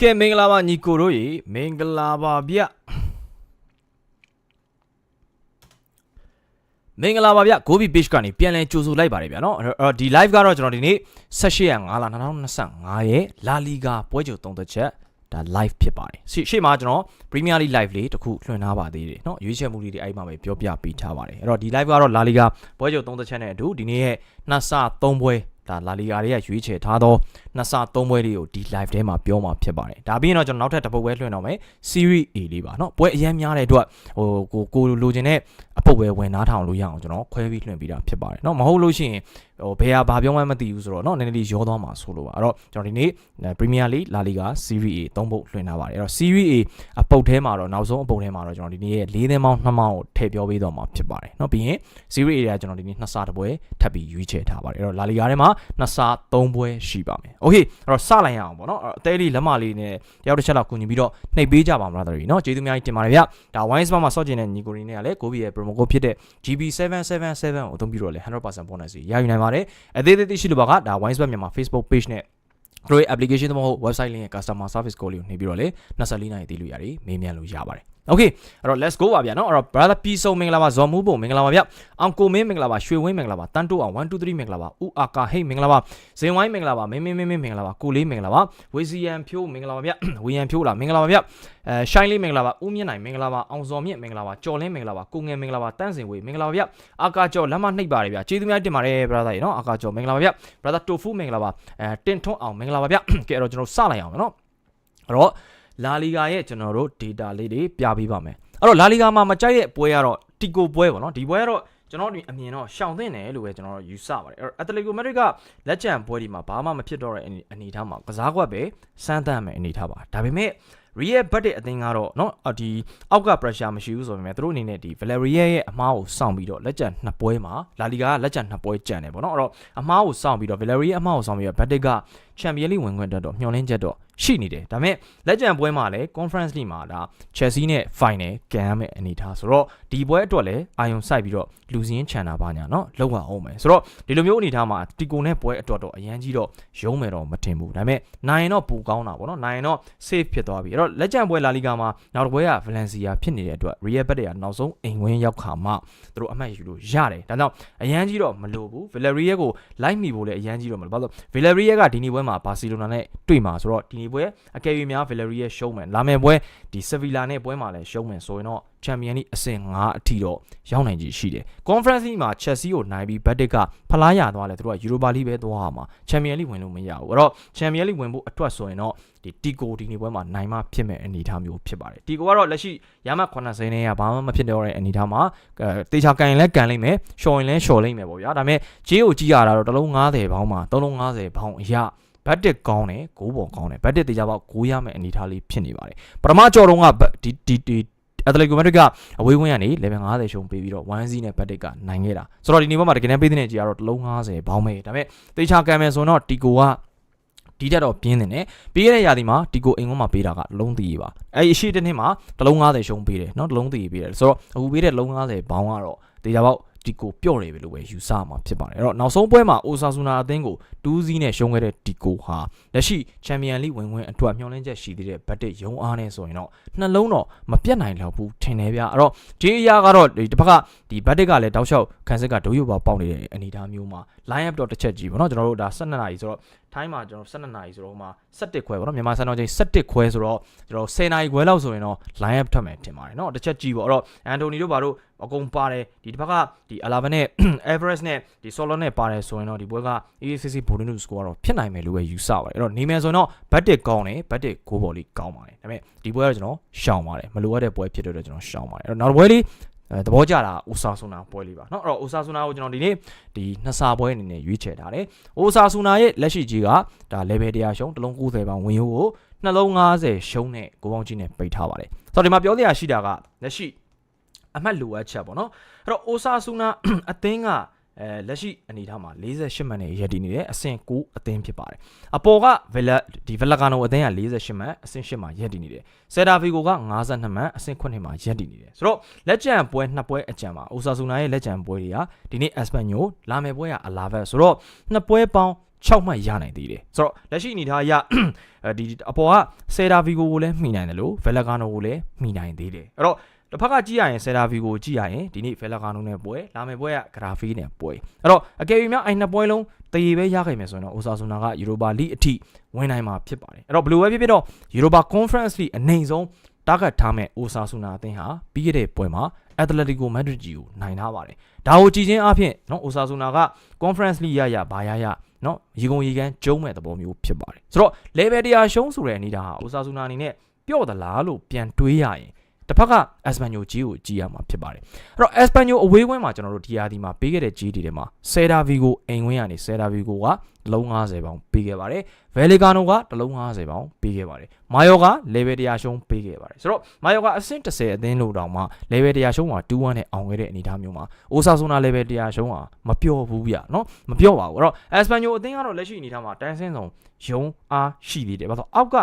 ကဲမင်္ဂလာပါညီကိုတို့ရေမင်္ဂလာပါဗျမင်္ဂလာပါဗျ Gobi Page ကနေပြန်လည်ကြိုဆိုလိုက်ပါတယ်ဗျာနော်အဲ့တော့ဒီ live ကတော့ကျွန်တော်ဒီနေ့18ရက်5လ2025ရဲ့လာလီဂါပွဲကြိုသုံးသက်ချက်ဒါ live ဖြစ်ပါတယ်ရှေ့ရှေ့မှာကျွန်တော် Premier League live လေးတစ်ခုလွှင့်ထားပါသေးတယ်เนาะရွေးချယ်မှုလေးတွေအဲ့ဒီမှာပဲပြောပြပေးထားပါတယ်အဲ့တော့ဒီ live ကတော့လာလီဂါပွဲကြိုသုံးသက်ချက်နဲ့အတူဒီနေ့ရဲ့နှစ်ဆ3ပွဲ ဒါလာလီဂါတွေကရွေးချယ်ထားသောနှစ်ဆ3ပွဲလေးကိုဒီ live ထဲမှာပြောမှာဖြစ်ပါတယ်ဒါပြီးရင်တော့ကျွန်တော်နောက်ထပ်တစ်ပုတ်ပွဲလွှင့်တော့မယ် series A လေးပါเนาะပွဲအရင်များတဲ့အတွက်ဟိုကိုကိုလိုချင်တဲ့အပုတ်ပဲဝင်နားထောင်လို့ရအောင်ကျွန်တော်ခွဲပြီးလွှင့်ပေးတာဖြစ်ပါတယ်เนาะမဟုတ်လို့ရှိရင် ဟိုဘယ်ဟာဘာပြောမှမသိဘူးဆိုတော့เนาะနည်းနည်းလေးရောသွားမှာဆိုလို့ပါအဲ့တော့ကျွန်တော်ဒီနေ့ Premier League La Liga Serie A သုံးပုတ်လွှင့်ထားပါတယ်အဲ့တော့ Serie A အပုတ်ထဲမှာတော့နောက်ဆုံးအပုတ်ထဲမှာတော့ကျွန်တော်ဒီနေ့ရဲ့၄သင်းပေါင်း2မောင်းကိုထည့်ပြောပေးတော့မှာဖြစ်ပါတယ်เนาะပြီးရင် Serie A တွေကကျွန်တော်ဒီနေ့နှစ်ဆတပွဲထပ်ပြီးရွေးချယ်ထားပါတယ်အဲ့တော့ La Liga ထဲမှာနှစ်ဆ3ပွဲရှိပါမယ်โอเคအဲ့တော့စလိုက်ရအောင်ပေါ့เนาะအသေးလေးလက်မလေးနဲ့တယောက်တစ်ချက်လောက်ကူညီပြီးတော့နှိပ်ပေးကြပါမလားတရီเนาะကျေးဇူးအများကြီးတင်ပါတယ်ဗျဒါ Wine Sport မှာစော့ကျင်တဲ့ညီကိုရီနဲ့ကလည်း Gobi ရဲ့ promo code ဖြစ်တဲ့ GB777 ကိုအသုံးပြုတော့လေ100% bonus ရယူနိုင်ပါ ါတယ်အသေးသေးသိရှိလို့ပါကဒါ Wine Sport မြန်မာ Facebook page နဲ့တို့ရဲ့ application သမဟုတ် website link ရဲ့ customer service call လေးကိုနှိပ်ပြီးတော့လေ24နာရီသိလို့ရတယ်မေးမြန်းလို့ရပါတယ် Okay အဲ့တော့ let's go ပါဗျာနော်အဲ့တော့ brother ပြီဆုံးမင်္ဂလာပါဇော်မူပုံမင်္ဂလာပါဗျအောင်ကိုမင်းမင်္ဂလာပါရွှေဝင်းမင်္ဂလာပါတန်တိုအောင်1 2 3မင်္ဂလာပါဥအာကာဟိတ်မင်္ဂလာပါဇင်ဝိုင်းမင်္ဂလာပါမင်းမင်းမင်းမင်္ဂလာပါကိုလေးမင်္ဂလာပါဝေစီယန်ဖြိုးမင်္ဂလာပါဗျဝေယန်ဖြိုးလားမင်္ဂလာပါဗျအဲရှိုင်းလေးမင်္ဂလာပါဦးမြင့်နိုင်မင်္ဂလာပါအောင်စော်မြင့်မင်္ဂလာပါကျော်လင်းမင်္ဂလာပါကိုငယ်မင်္ဂလာပါတန့်စင်ဝေမင်္ဂလာပါဗျအာကာကျော်လက်မနှိပ်ပါတယ်ဗျကျေးဇူးများတင်ပါတယ် brother ရေနော်အာကာကျော်မင်္ဂလာပါဗျ brother တိုဖူမင်္ဂလာပါအဲတင်ထွန်းအောင်မင်္ဂလာပါဗျကဲအဲ့တော့ကျွန်တော်စလိုက်အောင်နော်အဲ့တော့ လာလီဂါရဲ့ကျွန်တော်တို့ data လေးတွေပြပေးပါမယ်အဲ့တော့လာလီဂါမှာမကြိုက်တဲ့ပွဲကတော့တီကိုပွဲပေါ့နော်ဒီပွဲကတော့ကျွန်တော်ဒီအမြင်တော့ရှောင်သင့်တယ်လို့ပဲကျွန်တော်တို့ယူဆပါတယ်အဲ့တော့အက်တလီကိုမက်ဒရစ်ကလက်ချန်ပွဲဒီမှာဘာမှမဖြစ်တော့တဲ့အနေအထားမှာကစားကွက်ပဲစမ်းသပ်မယ်အနေအထားပါဒါပေမဲ့ Real Budget အသင်းကတော့เนาะဒီအောက်က pressure မရှိဘူးဆိုပေမဲ့သူတို့အနေနဲ့ဒီ Valeria ရဲ့အမားကိုစောင့်ပြီးတော့လက်ကျန်နှစ်ပွဲမှာ La Liga ကလက်ကျန်နှစ်ပွဲကျန်တယ်ပေါ့เนาะအဲ့တော့အမားကိုစောင့်ပြီးတော့ Valeria အမားကိုစောင့်ပြီးတော့ Budget က Champions League ဝင်ခွင့်တက်တော့မျှော်လင့်ချက်တော့ ရှိနေတယ်ဒါပေမဲ့လက်ကျန်ပွဲမှာလည်း Conference League မှာဒါ Chelsea နဲ့ Final ကန်ရမယ့်အနေအထားဆိုတော့ဒီပွဲအတွက်လည်းအာယုံစိုက်ပြီးတော့လူစင်းချန်တာပါညာเนาะလောက်ရအောင်မယ်ဆိုတော့ဒီလိုမျိုးအနေအထားမှာတီကိုနဲ့ပွဲအတွက်တော့အရန်ကြီးတော့ရုံးမယ်တော့မထင်ဘူးဒါပေမဲ့နိုင်တော့ပူကောင်းတာပေါ့เนาะနိုင်တော့ safe ဖြစ်သွားပြီအဲ့တော့လက်ကျန်ပွဲလာလီဂါမှာနောက်တစ်ပွဲက Valencia ဖြစ်နေတဲ့အတွက် Real Betis ကနောက်ဆုံးအိမ်ဝင်းရောက်ခါမှသူတို့အမှတ်ယူလို့ရတယ်ဒါကြောင့်အရန်ကြီးတော့မလိုဘူး Villarreal ကိုလိုက်မိဖို့လည်းအရန်ကြီးတော့မလိုဘာလို့ Villarreal ကဒီနေ့ပွဲမှာ Barcelona နဲ့တွေ့မှာဆိုတော့ဒီ နေ့ပွဲအကယ်၍များ Villarreal ရှုံးမယ်လာမယ့်ပွဲဒီ Sevilla နဲ့ပွဲမှာလည်းရှုံးမယ်ဆိုရင်တော့ Champions League အဆင့်5အထိတော့ရောက်နိုင်ကြီးရှိတယ် Conference League မှာ Chelsea ကိုနိုင်ပြီး Betis ကဖလားရသွားလဲသူတို့က Europa League ပဲသွားရမှာ Champions League ဝင်လို့မရဘူးအဲ့တော့ Champions League ဝင်ဖို့အတွက်ဆိုရင်တော့ဒီ Tico ဒီနေ့ပွဲမှာနိုင်မှဖြစ်မဲ့အနေအထားမျိုးဖြစ်ပါတယ် Tico ကတော့လက်ရှိရမှ80နဲ့ကဘာမှမဖြစ်တော့တဲ့အနေအထားမှာတေချာကန်ရင်လည်းကန်လိမ့်မယ်ရှော်ရင်လည်းရှော်လိမ့်မယ်ပေါ့ဗျာဒါပေမဲ့ဂျေးကိုကြည့်ရတာတော့တစ်လုံး90ဘောင်းမှာ3လုံး90ဘောင်းအရာ ဘတ်တစ်ကောင်းတယ်ဂိုးပေါ်ကောင်းတယ်ဘတ်တစ်တေချာပေါက်ဂိုးရမယ့်အနေအထားလေးဖြစ်နေပါတယ်ပထမကြော်တော့ကဒီဒီဒီအက်တလီကိုမက်ဒရစ်ကအဝေးဝင်းကနေ level 50ရှုံးပေးပြီးတော့1 0နဲ့ဘတ်တစ်ကနိုင်ခဲ့တာဆိုတော့ဒီနေ့ဘက်မှာတကယ်တမ်းပေးတဲ့ကြီးကတော့တစ်လုံး90ဘောင်းပဲဒါပေမဲ့တေချာကန်မယ်ဆိုတော့တီကိုကဒီတက်တော့ပြင်းနေတယ်ပြီးခဲ့တဲ့ရာသီမှာဒီကိုအိမ်ဝန်းမှာပေးတာကလုံးတည်ပါအဲ့အရှိတစ်နှစ်မှာတလုံး90ရှုံးပေးတယ်เนาะတလုံးတည်ပေးတယ်ဆိုတော့အခုပေးတဲ့လုံး90ဘောင်းကတော့တေချာပေါက် ဒီကိုပြော့တယ်ပဲလို့ပဲယူဆမှာဖြစ်ပါတယ်အဲ့တော့နောက်ဆုံးပွဲမှာအိုဆာဆူနာအသင်းကို2-0နဲ့ရှုံးခဲ့တဲ့ဒီကိုဟာလက်ရှိချန်ပီယံလိဝင်ခွင့်အတွက်မျှော်လင့်ချက်ရှိသေးတဲ့ဘတ်တစ်ရုံအားနဲ့ဆိုရင်တော့နှလုံးတော့မပြတ်နိုင်တော့ဘူးထင်တယ်ဗျအဲ့တော့ဒီအရာကတော့ဒီတစ်ဖက်ကဒီဘတ်တစ်ကလည်းတောက်လျှောက်ခန်းစစ်ကဒိုးရုပ်ပါပေါက်နေတဲ့အနေအထားမျိုးမှာ line up တော့တစ်ချက်ကြည့်ပါတော့ကျွန်တော်တို့ဒါ12နာရီဆိုတော့ထိုင်းမှာကျွန်တော်12နာရီဆိုတော့ဟိုမှာ17ခွဲပေါ့နော်မြန်မာစံတော်ချိန်17ခွဲဆိုတော့ကျွန်တော်10နာရီခွဲလောက်ဆိုရင်တော့ line up ထွက်မယ်ထင်ပါတယ်နော်တစ်ချက်ကြည့်ပေါ့အဲ့တော့အန်တိုနီတို့ဘာလို့အကုန်ပါတယ်ဒီတစ်ဖက်ကဒီအလာဗန်နဲ့ Everest နဲ့ဒီ Solon နဲ့ပါတယ်ဆိုရင်တော့ဒီပွဲက ACC ဘိုလင်းနုစကောတော့ဖြစ်နိုင်မယ်လို့ပဲယူဆပါတယ်အဲ့တော့နေမယ်ဆိုရင်တော့ Batic ကောင်းတယ် Batic ဂိုးပေါ်လေးကောင်းပါတယ်ဒါပေမဲ့ဒီပွဲကတော့ကျွန်တော်ရှောင်ပါတယ်မလိုအပ်တဲ့ပွဲဖြစ်တဲ့အတွက်ကျွန်တော်ရှောင်ပါတယ်အဲ့တော့နောက်တစ်ပွဲလေး အဲသဘောကျတာအိုဆာဆူနာပွဲလေးပါเนาะအဲ့တော့အိုဆာဆူနာကိုကျွန်တော်ဒီနေ့ဒီနှစ်စာပွဲအနေနဲ့ရွေးချယ်ထားတယ်အိုဆာဆူနာရဲ့လက်ရှိကြီးကဒါ level 100ရှုံးတလုံး90ပေါင်ဝင်ရိုးကိုနှလုံး90ရှုံးနဲ့ကိုပေါင်းကြီးနဲ့ပိတ်ထားပါတယ်ဆိုတော့ဒီမှာပြောစရာရှိတာကလက်ရှိအမှတ်လိုအပ်ချက်ပေါ့နော်အဲ့တော့အိုဆာဆူနာအသင်းက အဲလက်ရှိအနေထားမှာ48မှတ်နဲ့ရည်တည်နေတယ်အဆင့်9အသင်းဖြစ်ပါတယ်အပေါ်ကဗလက်ဒီဗလက်ကာနိုအသင်းက48မှတ်အဆင့်8မှာရည်တည်နေတယ်ဆယ်တာဗီကိုက52မှတ်အဆင့်9မှာရည်တည်နေတယ်ဆိုတော့လက်ကျန်ပွဲနှစ်ပွဲအကြံမှာအိုဆာဆူနာရဲ့လက်ကျန်ပွဲတွေကဒီနေ့အက်စပန်ညိုလာမယ်ပွဲကအလာဗက်ဆိုတော့နှစ်ပွဲပေါင်း6မှတ်ရနိုင်သေးတယ်ဆိုတော့လက်ရှိအနေထားအရအဲဒီအပေါ်ကဆယ်ဒါဗီကိုကိုလည်းမှီနိုင်တယ်လို့ဗယ်လဂါနိုကိုလည်းမှီနိုင်သေးတယ်အဲ့တော့ တစ်ဖက်ကကြည့်ရရင်ဆယ်ဒါဗီကိုကြည့်ရရင်ဒီနေ့ဗယ်လဂါနိုနဲ့ပွဲလာမယ့်ပွဲကဂရာဖီနဲ့ပွဲအဲ့တော့အကယ်၍များအဲ့နှစ်ပွဲလုံးတရေပဲရခဲ့မယ်ဆိုရင်တော့အိုဆာဆူနာကယူရိုပါလိအထိဝင်နိုင်မှာဖြစ်ပါတယ်အဲ့တော့ဘယ်လိုပဲဖြစ်ဖြစ်တော့ယူရိုပါကွန်ဖရင့်စ်လိအနေဆုံး target ထားမဲ့အိုဆာဆူနာအသင်းဟာပြီးခဲ့တဲ့ပွဲမှာ Atletico Madrid ကြီးကိုနိုင်ထားပါတယ်ဒါကိုကြည့်ချင်းအဖြစ်နော်အိုဆာဆူနာက Conference League ရရဘာရရနော်ရေကုန်ရေကန်ကျုံးမဲ့သဘောမျိုးဖြစ်ပါတယ်ဆိုတော့ level တရားရှုံးဆိုတဲ့အနေဒါဟာအိုဆာဆူနာအနေနဲ့ပြော့သလားလို့ပြန်တွေးရရင် တစ်ဖက်က Espanyol ကြီးကိုကြည့်ရမှာဖြစ်ပါတယ်အဲ့တော့ Espanyol အဝေးကွင်းမှာကျွန်တော်တို့ဒီယာဒီမှာပေးခဲ့တဲ့ GD တွေမှာ Celta Vigo အိမ်ကွင်းကနေ Celta Vigo က တလုံး90ပေါင်ပေးခဲ့ပါတယ်။ဗယ်လီကာနိုကတလုံး90ပေါင်ပေးခဲ့ပါတယ်။မာယောက level 100ရှုံးပေးခဲ့ပါတယ်။ဆိုတော့မာယောကအဆင့်10အသင်းလို့တောင်မှ level 100ရှုံးမှာ2-1နဲ့အောင်ခဲ့တဲ့အနေအထားမျိုးမှာ Osasuna level 100ရှုံးဟာမပျော့ဘူးဗျနော်မပျော့ပါဘူးအဲ့တော့ Espanyol အသင်းကတော့လက်ရှိအနေအထားမှာတန်းစင်းဆောင်ယုံအားရှိသေးတယ်ဘာလို့အောက်က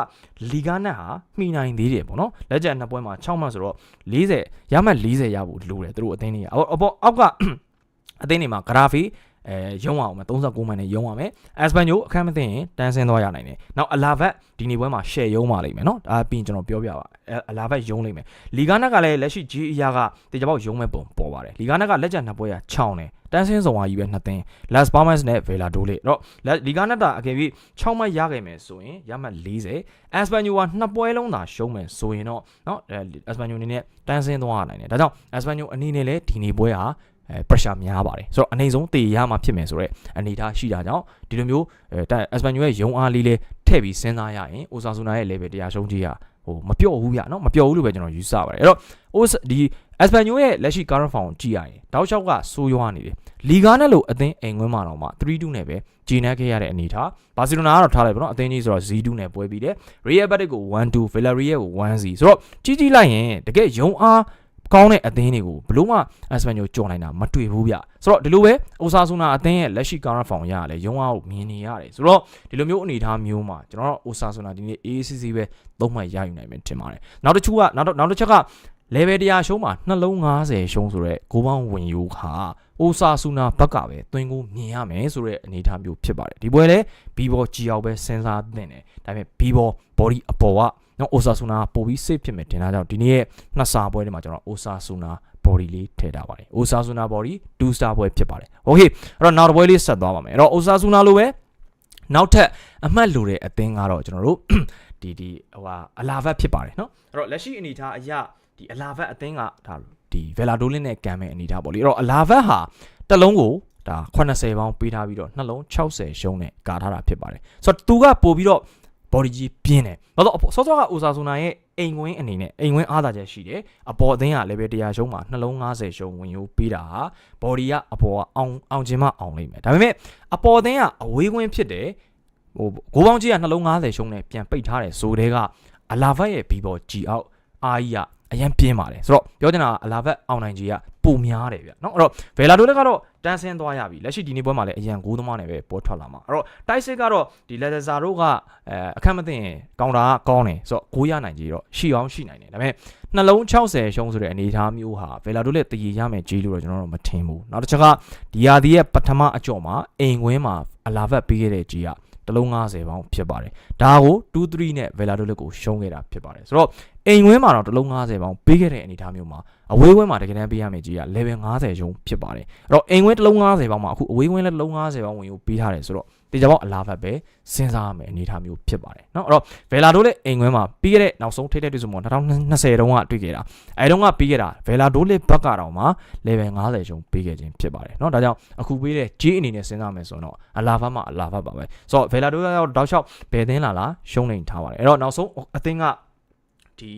လီဂါနက်ဟာမှီနိုင်သေးတယ်ပေါ့နော်လက်ကျန်နှစ်ပွဲမှာ6မှတ်ဆိုတော့40ရမှတ်40ရဖို့လိုတယ်သူတို့အသင်းတွေကအပေါ်အောက်က အသင်းတွေမှာ Graphi အဲရုံးအောင်မယ်39မှန်နဲ့ရုံးအောင်မယ်အက်စပန်ညိုအခမ်းမသိရင်တန်းဆင်းသွားရနိုင်တယ်နောက်အလာဗတ်ဒီနေ့ပွဲမှာ share ရုံးပါလိမ့်မယ်နော်ဒါပြီးရင်ကျွန်တော်ပြောပြပါအလာဗတ်ရုံးလိမ့်မယ်လီဂါနက်ကလည်းလက်ရှိ G အရာကတေချာပေါက်ရုံးမဲ့ပုံပေါ်ပါတယ်လီဂါနက်ကလက်ကျန်နှစ်ပွဲက6တယ်တန်းဆင်းဆောင်ဟာကြီးပဲနှစ်သင်း Las Palmas နဲ့ Vela Dole အဲ့တော့လီဂါနက်တာအကယ်၍6မှတ်ရခဲ့မယ်ဆိုရင်ရမှတ်40 Espanyol ကနှစ်ပွဲလုံးသာရှုံးမယ်ဆိုရင်တော့เนาะ Espanyol အနေနဲ့တန်းဆင်းသွားရနိုင်တယ်ဒါကြောင့် Espanyol အနေနဲ့လည်းဒီနေ့ပွဲဟာ အဲ pressure များပါတယ်ဆိုတော့အနေဆုံးတေရမှဖြစ်မယ်ဆိုတော့အနေထားရှိတာကြောင့်ဒီလိုမျိုးအဲ Espanyol ရဲ့ယုံအားလေးလေးထည့်ပြီးစဉ်းစားရရင် Osasuna ရဲ့ level တရားရှုံးကြီးဟာဟိုမပြော့ဘူးဗျเนาะမပြော့ဘူးလို့ပဲကျွန်တော်ယူဆပါတယ်အဲ့တော့ Os ဒီ Espanyol ရဲ့လက်ရှိ current form ကြည့်ရရင်တောက်လျှောက်ကဆိုးရွားနေတယ်လီဂါနဲ့လို့အသင်းအိမ်ခွင်းမှာတော့မှ3-2နဲ့ပဲဂျီနက်ခဲ့ရတဲ့အနေထားဘာစီလိုနာကတော့ထားလိုက်ပါတော့အသင်းကြီးဆိုတော့0-2နဲ့ပွဲပြီးတယ် Real Betis ကို1-2 Villarreal ကို1-0ဆိုတော့ကြီးကြီးလိုက်ရင်တကယ်ယုံအား ကောင်းတဲ့အသင်းတွေကိုဘလို့မှ Espanyol ကြော်နိုင်တာမတွေ့ဘူးဗျဆိုတော့ဒီလိုပဲအိုဆာဆူနာအသင်းရဲ့လက်ရှိ current form ရရလဲယုံအားကိုမြင်နေရတယ်ဆိုတော့ဒီလိုမျိုးအနေအထားမျိုးမှာကျွန်တော်တို့အိုဆာဆူနာဒီနေ့ AACC ပဲသုံးမှတ်ရယူနိုင်မယ်ထင်ပါတယ်နောက်တစ်ခုကနောက်နောက်တစ်ချက်က level တရားရှုံးမှာနှလုံး90ရှုံးဆိုတော့ဂိုးပေါင်းဝင်ယူခါအိုဆာဆူနာဘက်ကပဲသွင်းကိုမြင်ရမယ်ဆိုတဲ့အနေအထားမျိုးဖြစ်ပါတယ်ဒီပွဲလဲဘီဘောကြီးအောင်ပဲစဉ်းစားသင့်တယ်ဒါပေမဲ့ဘီဘော body အပေါ်က နော်အိုဆာဆူနာပိုပြီး safe ဖြစ်မယ်တင်တာကြောင့်ဒီနေ့ရဲ့နှစ်စာပွဲတွေမှာကျွန်တော်အိုဆာဆူနာ body လေးထည့်ထားပါတယ်အိုဆာဆူနာ body 2 star ပွဲဖြစ်ပါတယ်โอเคအဲ့တော့နောက်တစ်ပွဲလေးဆက်သွားပါမယ်အဲ့တော့အိုဆာဆူနာလိုပဲနောက်ထပ်အမှတ်လိုတဲ့အသင်းကတော့ကျွန်တော်တို့ဒီဒီဟိုဟာအလာဗတ်ဖြစ်ပါတယ်နော်အဲ့တော့လက်ရှိအနေထားအရာဒီအလာဗတ်အသင်းကဒါဒီဗယ်လာဒိုလင်းနဲ့ကန်မဲ့အနေထားပေါ့လေအဲ့တော့အလာဗတ်ဟာတစ်လုံးကိုဒါ80ပေါင်းပေးထားပြီးတော့နှလုံး60ရှုံးနဲ့ကာထားတာဖြစ်ပါတယ်ဆိုတော့သူကပို့ပြီးတော့ body ကြီးပြင်းတယ်ဘာလို့ဆော့ဆော့ကအိုဆာဆူနာရဲ့အိမ်ဝင်းအနေနဲ့အိမ်ဝင်းအားသာချက်ရှိတယ်အပေါ်အသင်းကလည်းပဲတရားရှုံးမှာနှလုံး90ရှုံးဝင်ရိုးပေးတာဟာ body ကအပေါ်ကအောင်အောင်ခြင်းမအောင်လိမ့်မယ်ဒါပေမဲ့အပေါ်အသင်းကအဝေးကွင်းဖြစ်တယ်ဟိုဂိုးပေါင်းကြီးကနှလုံး90ရှုံးနဲ့ပြန်ပိတ်ထားတယ်ဆိုတဲ့ကအလာဗတ်ရဲ့ဘီဘောဂျီအောက် အာကြီးကအရန်ပြင်းပါတယ်ဆိုတော့ပြောချင်တာကအလာဘက်အောင်နိုင်ကြီးကပုံများတယ်ဗျเนาะအဲ့တော့ဗယ်လာတိုလက်ကတော့တန်းဆင်းသွားရပြီလက်ရှိဒီနေ့ပွဲမှာလည်းအရန်ကိုးသမားနဲ့ပဲပေါ်ထွက်လာမှာအဲ့တော့တိုက်စစ်ကတော့ဒီလက်ဇာတို့ကအဲအခက်မသိရင်ကောင်တာကကောင်းတယ်ဆိုတော့ကိုးရနိုင်ကြီးတော့ရှိအောင်ရှိနိုင်တယ်ဒါပေမဲ့နှလုံး60ရှုံးဆိုတဲ့အနေအထားမျိုးဟာဗယ်လာတိုလက်တည်ရမယ်ကြီးလို့တော့ကျွန်တော်တို့မထင်ဘူးနောက်တစ်ချက်ကဒီယာဒီရဲ့ပထမအကြော့မှာအိမ်ခွင်းမှာအလာဘက်ပေးခဲ့တဲ့ကြီးကတလုံး90ပေါင်းဖြစ်ပါတယ်ဒါကို2-3နဲ့ Valladolid ကိုရှုံးခဲ့တာဖြစ်ပါတယ်ဆိုတော့ အိမ်ဝင်းမှာတော့တလုံး90ပေါင်းပေးခဲ့တဲ့အနေအထားမျိုးမှာအဝေးဝင်းမှာတကယ်တမ်းပေးရမယ့်ကြီးက level 50ရှုံးဖြစ်ပါတယ်အဲ့တော့အိမ်ဝင်းတလုံး90ပေါင်းမှာအခုအဝေးဝင်းလည်းတလုံး90ပေါင်းဝင်ကိုပေးထားတယ်ဆိုတော့တေချာပေါက်အလားဖတ်ပဲစဉ်းစားရမယ်အနေအထားမျိုးဖြစ်ပါတယ်เนาะအဲ့တော့ Vela တို့လည်းအိမ်ဝင်းမှာပြီးခဲ့တဲ့နောက်ဆုံးထိတဲ့တွေ့ဆုံမှာ2020တုန်းကတွေ့ခဲ့တာအဲတုန်းကပြီးခဲ့တာ Vela တို့လည်းဘက်ကတော့မှာ level 50ရှုံးပေးခဲ့ခြင်းဖြစ်ပါတယ်เนาะဒါကြောင့်အခုပေးတဲ့ G အနေနဲ့စဉ်းစားမယ်ဆိုတော့အလားဖတ်မှာအလားဖတ်ပါပဲဆိုတော့ Vela တို့ကတော့တောက်လျှောက်ဘယ်သင်းလာလားရှုံးနေထားပါတယ်အဲ့တော့နောက်ဆုံးအသင်းက ဒီ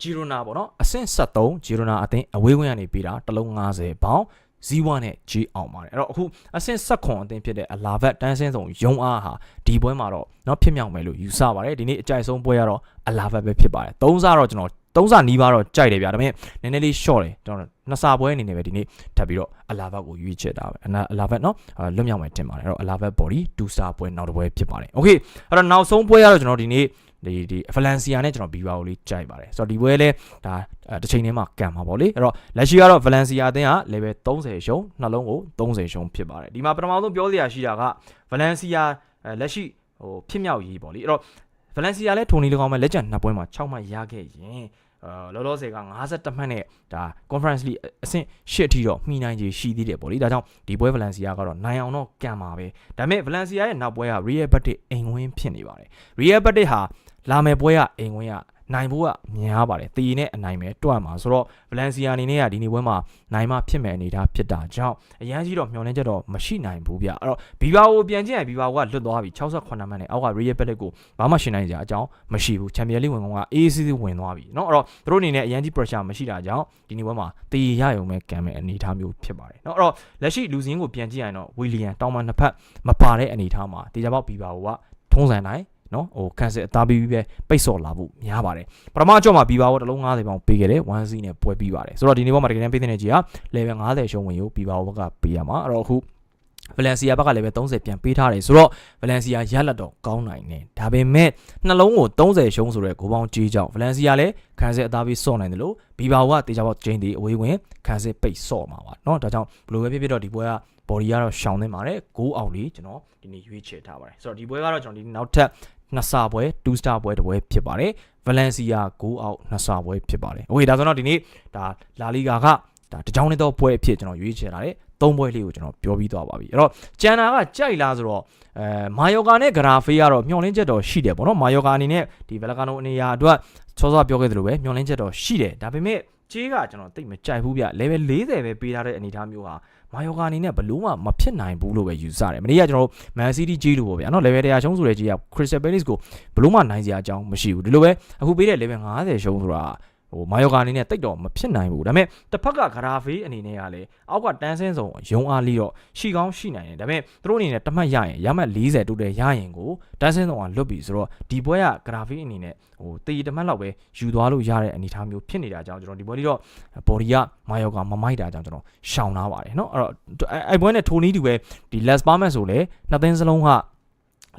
ဂျီရိုနာပေါ့နော်အဆင့်73ဂျီရိုနာအသင်းအဝေးဝင်ကနေပြီးတာတလုံး90ပေါင်ဇီဝနဲ့ဂျီအောင်ပါတယ်အဲ့တော့အခုအဆင့်ဆက်ခွန်အသင်းဖြစ်တဲ့အလာဘတ်တန်းစင်းဆောင်ယုံအားဟာဒီပွဲမှာတော့เนาะဖြစ်မြောက်မယ်လို့ယူဆပါတယ်ဒီနေ့အကြိုက်ဆုံးပွဲကတော့အလာဘတ်ပဲဖြစ်ပါတယ်သုံးစားတော့ကျွန်တော်သုံးစာနီးပါးတော့ကြိုက်တယ်ဗျာဒါပေမဲ့နည်းနည်းလေး short တယ်ကျွန်တော်နှစ်စာပွဲအနေနဲ့ပဲဒီနေ့ထပ်ပြီးတော့အလာဘတ်ကိုရွေးချယ်တာပဲအလာဘတ်เนาะလွတ်မြောက်မယ်တင်ပါတယ်အဲ့တော့အလာဘတ် body 2 star ပွဲနောက်တစ်ပွဲဖြစ်ပါတယ်โอเคအဲ့တော့နောက်ဆုံးပွဲကတော့ကျွန်တော်ဒီနေ့ ဒီဒီဗလန်စီယာနဲ့ကျွန်တော်ဘီဘာကိုလေးကြိုက်ပါတယ်ဆိုတော့ဒီပွဲလဲဒါတစ်ချိန်တည်းမှာကန်မှာပေါ့လေအဲ့တော့လက်ရှိကတော့ဗလန်စီယာအသင်းက level 30ရှုံးနှလုံးကို30ရှုံးဖြစ်ပါတယ်ဒီမှာပထမဆုံးပြောစရာရှိတာကဗလန်စီယာအဲလက်ရှိဟိုဖြစ်မြောက်ရေးပေါ့လေအဲ့တော့ Valencia လည်းထိုနီ၎င်းမဲ့လက်ကျန်နှစ်ပွဲမှာ6မှတ်ရခဲ့ရင်အာလောလောဆယ်က52မှတ်နဲ့ဒါ Conference League အဆင့်8အထိတော့မှီနိုင်ခြေရှိသေးတယ်ပေါ့လေဒါကြောင့်ဒီပွဲ Valencia ကတော့နိုင်အောင်တော့ကံပါပဲဒါပေမဲ့ Valencia ရဲ့နောက်ပွဲက Real Betis အိမ်ဝင်းဖြစ်နေပါတယ် Real Betis ဟာ လာမယ်ပွဲကအိမ်ဝင်းကနိုင်ဖို့ကများပါတယ်တည်နဲ့အနိုင်ပဲတွက်မှာဆိုတော့ Valencia အနေနဲ့ကဒီနေ့ပွဲမှာနိုင်မှဖြစ်မယ်အနေထားဖြစ်တာကြောင့်အရန်ကြီးတော့မျှော်လင့်ချက်တော့မရှိနိုင်ဘူးဗျအဲ့တော့ Viva ကိုပြန်ကြည့်ရင် Viva ကလွတ်သွားပြီ68မှတ်နဲ့အောက်က Real Betis ကိုဘာမှရှင်းနိုင်ကြအကြောင်းမရှိဘူး Champions League ဝင်ကောင်က AAC ဝင်သွားပြီเนาะအဲ့တော့သူတို့အနေနဲ့အရန်ကြီး pressure မရှိတာကြောင့်ဒီနေ့ပွဲမှာတည်ရရုံပဲကံမဲ့အနေထားမျိုးဖြစ်ပါတယ်เนาะအဲ့တော့လက်ရှိလူစင်းကိုပြန်ကြည့်ရင်တော့ William တောင်းမှနှစ်ဖက်မပါတဲ့အနေထားမှာတေချာပေါက် Viva ကထုံးစံတိုင်း နော်ဟိုကန်ဆယ်အသားပြီးပြီးပဲပိတ်စော်လာဖို့များပါတယ်ပထမအကြော့မှာဘီဘာဝတစ်လုံး90ပေါင်ပေးခဲ့တယ်1 C နဲ့ပွဲပြီးပါတယ်ဆိုတော့ဒီနေ့ပေါ်မှာတကယ်တမ်းပေးတဲ့ကြီးက level 90ရှုံးဝင်ယူဘီဘာဝကပေးရမှာအဲ့တော့အခု Valencia ဘက်ကလည်းပဲ30ပြန်ပေးထားတယ်ဆိုတော့ Valencia ရလက်တော့ကောင်းနိုင်တယ်ဒါပေမဲ့နှလုံးကို30ရှုံးဆိုတဲ့ဂိုးပေါင်းကြီးကြောင့် Valencia လည်းခံစစ်အသားပြီးစော့နိုင်တယ်လို့ဘီဘာဝကတေချာပေါက်ဂျိန်းဒီအဝေးဝင်ခံစစ်ပိတ်စော့မှာပါเนาะဒါကြောင့်ဘယ်လိုပဲဖြစ်ဖြစ်တော့ဒီပွဲက body ကတော့ရှောင်းနေပါတယ်ဂိုးအောင်လေးကျွန်တော်ဒီနေ့ရွေးချယ်ထားပါတယ်ဆိုတော့ဒီပွဲကတော့ကျွန်တော်ဒီနောက်ထပ် နှစ်စာပွဲ2 star ပွဲတစ်ပွဲဖြစ်ပါတယ် Valencia 9 out နှစ်စာပွဲဖြစ်ပါတယ်โอเคဒါဆိုတော့ဒီနေ့ဒါလာလီဂါကဒါတကြောင်နေတော့ပွဲအဖြစ်ကျွန်တော်ရွေးချယ်လာတယ်သုံးပွဲလေးကိုကျွန်တော်ပြောပြီးသွားပါပြီအဲ့တော့ကျန်တာကကြိုက်လားဆိုတော့အဲမာယောဂါနဲ့ဂရာဖေးကတော့မျောလင်းချက်တော့ရှိတယ်ပေါ့နော်မာယောဂါအနေနဲ့ဒီဗလကာနိုအနေရာအတွက်စောစောပြောခဲ့သလိုပဲမျောလင်းချက်တော့ရှိတယ်ဒါပေမဲ့ ကြေးကကျွန်တော်တိတ်မကြိုက်ဘူးဗျ level 40ပဲပေးထားတဲ့အနေအထားမျိုးဟာမာယောဂါအနေနဲ့ဘလို့မှမဖြစ်နိုင်ဘူးလို့ပဲယူဆတယ်မနေ့ကကျွန်တော်တို့ Man City ကြေးလို့ပေါ့ဗျာနော် level 100ရှုံးဆိုတဲ့ကြေးက Crystal Palace ကိုဘလို့မှနိုင်စရာအကြောင်းမရှိဘူးဒီလိုပဲအခုပေးတဲ့ level 50ရှုံးဆိုတာ ဟိုမာယောဂါအနေနဲ့တိတ်တော့မဖြစ်နိုင်ဘူးဒါပေမဲ့တစ်ဖက်ကဂရာဖေးအနေနဲ့ကလည်းအောက်ကတန်းစင်းစုံရုံအားလီတော့ရှိကောင်းရှိနိုင်တယ်ဒါပေမဲ့သူတို့အနေနဲ့တမတ်ရရင်ရမှတ်40တိုးတယ်ရရင်ကိုတန်းစင်းစုံကလွတ်ပြီဆိုတော့ဒီပွဲကဂရာဖေးအနေနဲ့ဟိုတေးတမတ်လောက်ပဲယူသွားလို့ရတဲ့အနေအထားမျိုးဖြစ်နေတာကြောင့်ကျွန်တော်ဒီပွဲလေးတော့ဘော်ဒီကမာယောဂါမမိုက်တာကြောင့်ကျွန်တော်ရှောင်ထားပါတယ်เนาะအဲ့တော့အဲ့ပွဲနဲ့ထိုနီးတူပဲဒီ Les Palmas ဆိုလဲနှစ်သိန်းစလုံးက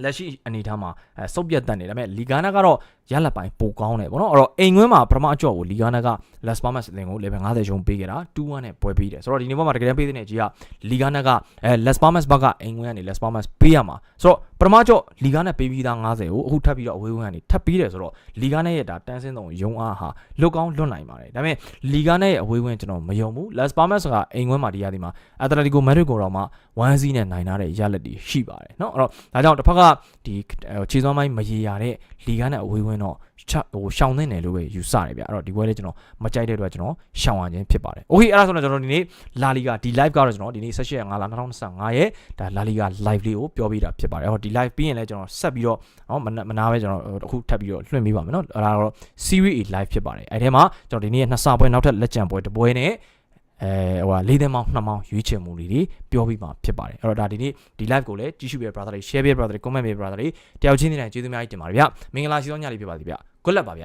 လက်ရှိအနေထားမှာအဲစုပ်ပြတ်တက်နေဒါပေမဲ့လီဂါနာကတော့ ရလက်ပိုင်းပိုကောင်းတယ်ပေါ့နော်အဲ့တော့အိမ်ငွင်းမှာပထမအကြော့ကိုလီဂါနာက Las Palmas အသင်းကို level 50ရှုံးပေးခဲ့တာ2-1နဲ့ပွဲပေးတယ်ဆိုတော့ဒီနေ့မှာတကယ်တမ်းပေးတဲ့ကြီးကလီဂါနာကအဲ Las Palmas ဘက်ကအိမ်ငွင်းကနေ Las Palmas ပေးရမှာဆိုတော့ပထမအကြော့လီဂါနာပေးပြီးသား90ကိုအခုထပ်ပြီးတော့အဝေးဝန်းကနေထပ်ပေးတယ်ဆိုတော့လီဂါနာရဲ့ဒါတန်းစင်းဆုံးရုံအားဟာလွတ်ကောင်းလွတ်နိုင်ပါတယ်ဒါပေမဲ့လီဂါနာရဲ့အဝေးဝန်းကျွန်တော်မယုံဘူး Las Palmas ကအိမ်ငွင်းမှာဒီရသည်မှာ Atletico Madrid ကိုတော့မှ1-0နဲ့နိုင်ထားတဲ့ရလက်တွေရှိပါတယ်เนาะအဲ့တော့ဒါကြောင့်တစ်ဖက်ကဒီခြေစွမ်းပိုင်းမရေရတဲ့လီဂါနာအဝေး းရင်တော့ဟိုရှောင်သင့်တယ်လို့ပဲယူဆတယ်ဗျအဲ့တော့ဒီပွဲလေးကျွန်တော်မကြိုက်တဲ့အတွက်ကျွန်တော်ရှောင်ရခြင်းဖြစ်ပါတယ်။ Okay အဲ့ဒါဆိုတော့ကျွန်တော်ဒီနေ့လာလီဂါဒီ live ကတော့ကျွန်တော်ဒီနေ့16ရက်5လ2025ရဲ့ဒါလာလီဂါ live လေးကိုပြောပြတာဖြစ်ပါတယ်။အဲ့တော့ဒီ live ပြီးရင်လည်းကျွန်တော်ဆက်ပြီးတော့နော်မနာပဲကျွန်တော်အခုထပ်ပြီးတော့လွှင့်ပေးပါမယ်နော်။အဲ့ဒါတော့ series A live ဖြစ်ပါတယ်။အဲ့ထဲမှာကျွန်တော်ဒီနေ့ရဲ့နှစ်ဆပွဲနောက်ထပ်လက်ကျန်ပွဲတစ်ပွဲနဲ့ အဲဟိုဟာလေးသိန်းမောင်းနှစ်မောင်းရွေးချယ်မှုလေးတွေပြောပြီးမှဖြစ်ပါတယ်အဲ့တော့ဒါဒီနေ့ဒီ live ကိုလည်းကြည့်ရှုပေး brother တွေ share ပေး brother တွေ comment ပေး brother တွေတယောက်ချင်းနေတိုင်းကျေးဇူးများကြီးတင်ပါတယ်ဗျမင်္ဂလာရှိသောညလေးဖြစ်ပါစေဗျ good luck ပါဗျ